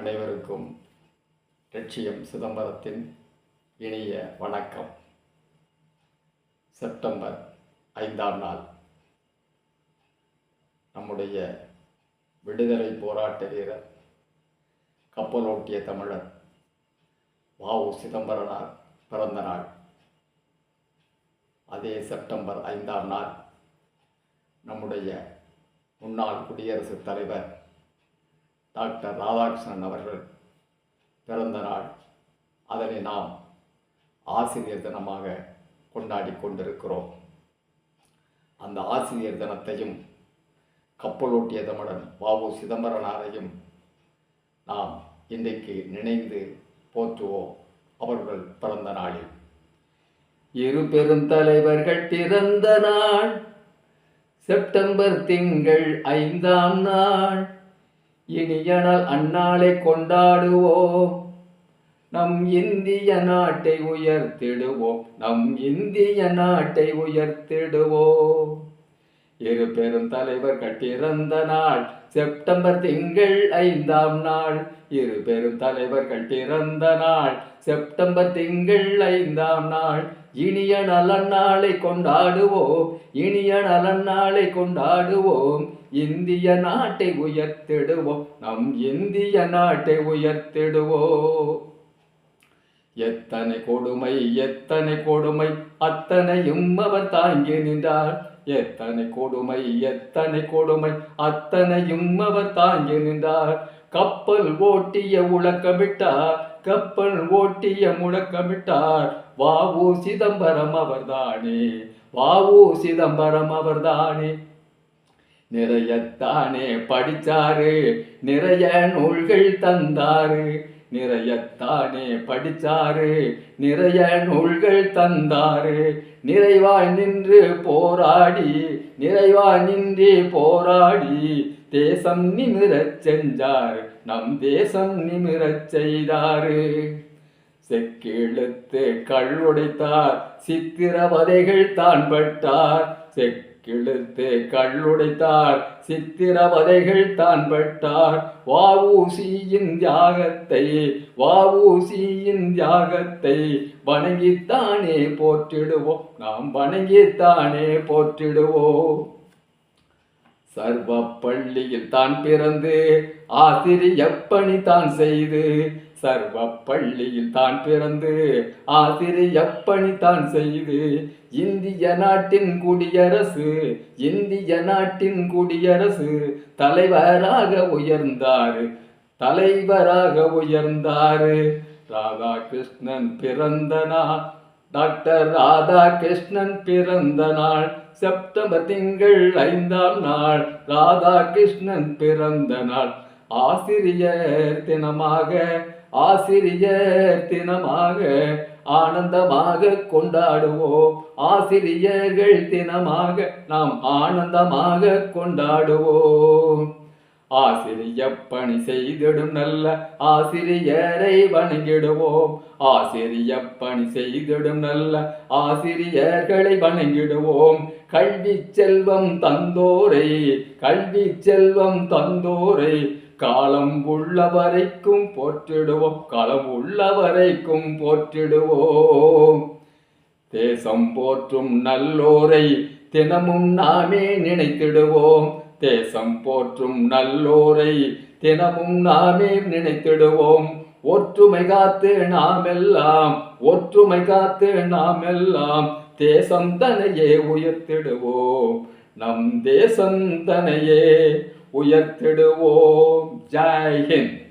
அனைவருக்கும் லட்சியம் சிதம்பரத்தின் இனிய வணக்கம். செப்டம்பர் ஐந்தாம் நாள். நம்முடைய விடுதலை போராட்ட வீரர் கப்பலோட்டிய தமிழர் வாவு சிதம்பரனார் பிறந்த நாள். அதே செப்டம்பர் ஐந்தாம் நாள் நம்முடைய முன்னாள் குடியரசுத் தலைவர் டாக்டர் ராதாகிருஷ்ணன் அவர்கள் பிறந்த நாள். அதனை நாம் ஆசிரியர் தினமாக கொண்டாடி கொண்டிருக்கிறோம். அந்த ஆசிரியர் தினத்தையும் கப்பலோட்டிய தமிழன் உ சிதம்பரனாரையும் நாம் இன்றைக்கு நினைந்து போற்றுவோம் அவர்கள் பிறந்த நாளில். இரு பெருந்தலைவர்கள் பிறந்த நாள். செப்டம்பர் திங்கள் ஐந்தாம் நாள். இனிய நாள் அந்நாளை கொண்டாடுவோம். நம் இந்திய நாட்டை உயர்த்திடுவோம். நம் இந்திய நாட்டை உயர்த்திடுவோம். இரு பெரும் தலைவர்கள் பிறந்த நாள் செப்டம்பர் திங்கள் ஐந்தாம் நாள். இரு பெரும் தலைவர்கள் பிறந்த நாள் செப்டம்பர் திங்கள் ஐந்தாம் நாள். இனிய நலன் நாளை கொண்டாடுவோம். இனிய நலன் நாளை கொண்டாடுவோம். இந்திய நாட்டை உயர்த்திடுவோம். நம் இந்திய நாட்டை உயர்த்திடுவோம். எத்தனை கொடுமை எத்தனை கொடுமை அத்தனையும் அவர் தாங்கி நின்றார். எத்தனை கொடுமை எத்தனை கொடுமை அத்தனையும் அவர் தாங்கி நின்றார். கப்பல் ஓட்டிய உலக்கமிட்டார் கப்பல் ஓட்டிய முழக்கமிட்டார். வாவு சிதம்பரம் அவர்தானே வாவு சிதம்பரம் அவர்தானே. நிறையத்தானே படிச்சாரு நிறைய நூல்கள் தந்தாரு. நிறையத்தானே படிச்சாரு நிறைய நூல்கள் தந்தாரு. நிறைவாய் நின்று போராடி நிறைவாய் நின்று போராடி தேசம் நிமிரச் செஞ்சார் நம் தேசம் நிமிரச் செய்தாரு. செக்கெழுத்து கள்ளுடைத்தார் சித்திரவதைகள் தான் பட்டார். செக்கிழுத்து கள்ளுடைத்தார். சித்திரவதைகள் தான் பட்டார். வாவூசியின் தியாகத்தை வாவூசியின் தியாகத்தை வணங்கித்தானே போற்றிடுவோம். நாம் வணங்கித்தானே போற்றிடுவோம். சர்வ பள்ளியில் தான் பிறந்து ஆசிரியப்பணி தான் செய்து சர்வ பள்ளியில் தான் பிறந்து ஆசிரிய பணி தான் செய்து. இந்திய நாட்டின் குடியரசு இந்திய நாட்டின் குடியரசு. தலைவராக உயர்ந்தாரு தலைவராக உயர்ந்தாரு. ராதாகிருஷ்ணன் பிறந்த நாள் டாக்டர் ராதாகிருஷ்ணன் பிறந்த நாள். செப்டம்பர் திங்கள் ஐந்தாம் நாள் ராதாகிருஷ்ணன் பிறந்த நாள். ஆசிரியர் தினமாக ஆசிரியர் தினமாக ஆனந்தமாக கொண்டாடுவோம். ஆசிரியர்கள் தினமாக நாம் ஆனந்தமாக கொண்டாடுவோம். ஆசிரிய பணி செய்திடும் நல்ல ஆசிரியரை வணங்கிடுவோம். ஆசிரிய பணி செய்திடும் நல்ல ஆசிரியர்களை வணங்கிடுவோம். கல்வி செல்வம் தந்தோரை கல்வி செல்வம் தந்தோரை காலம் உள்ள வரைக்கும் போற்றிடுவோம் களம் உள்ள வரைக்கும் போற்றிடுவோம். தேசம் போற்றும் நல்லோரை தினமும் நாமே நினைத்திடுவோம். தேசம் போற்றும் நல்லோரை தினமும் நாமே நினைத்திடுவோம். ஒற்றுமை காத்து நாமெல்லாம் ஒற்றுமை காத்து நாமெல்லாம் தேசம் தனையே உயர்த்திடுவோம். நம் தேசம் தனையே உயர்த்திடுவோம். ஜெய்ஹிந்த்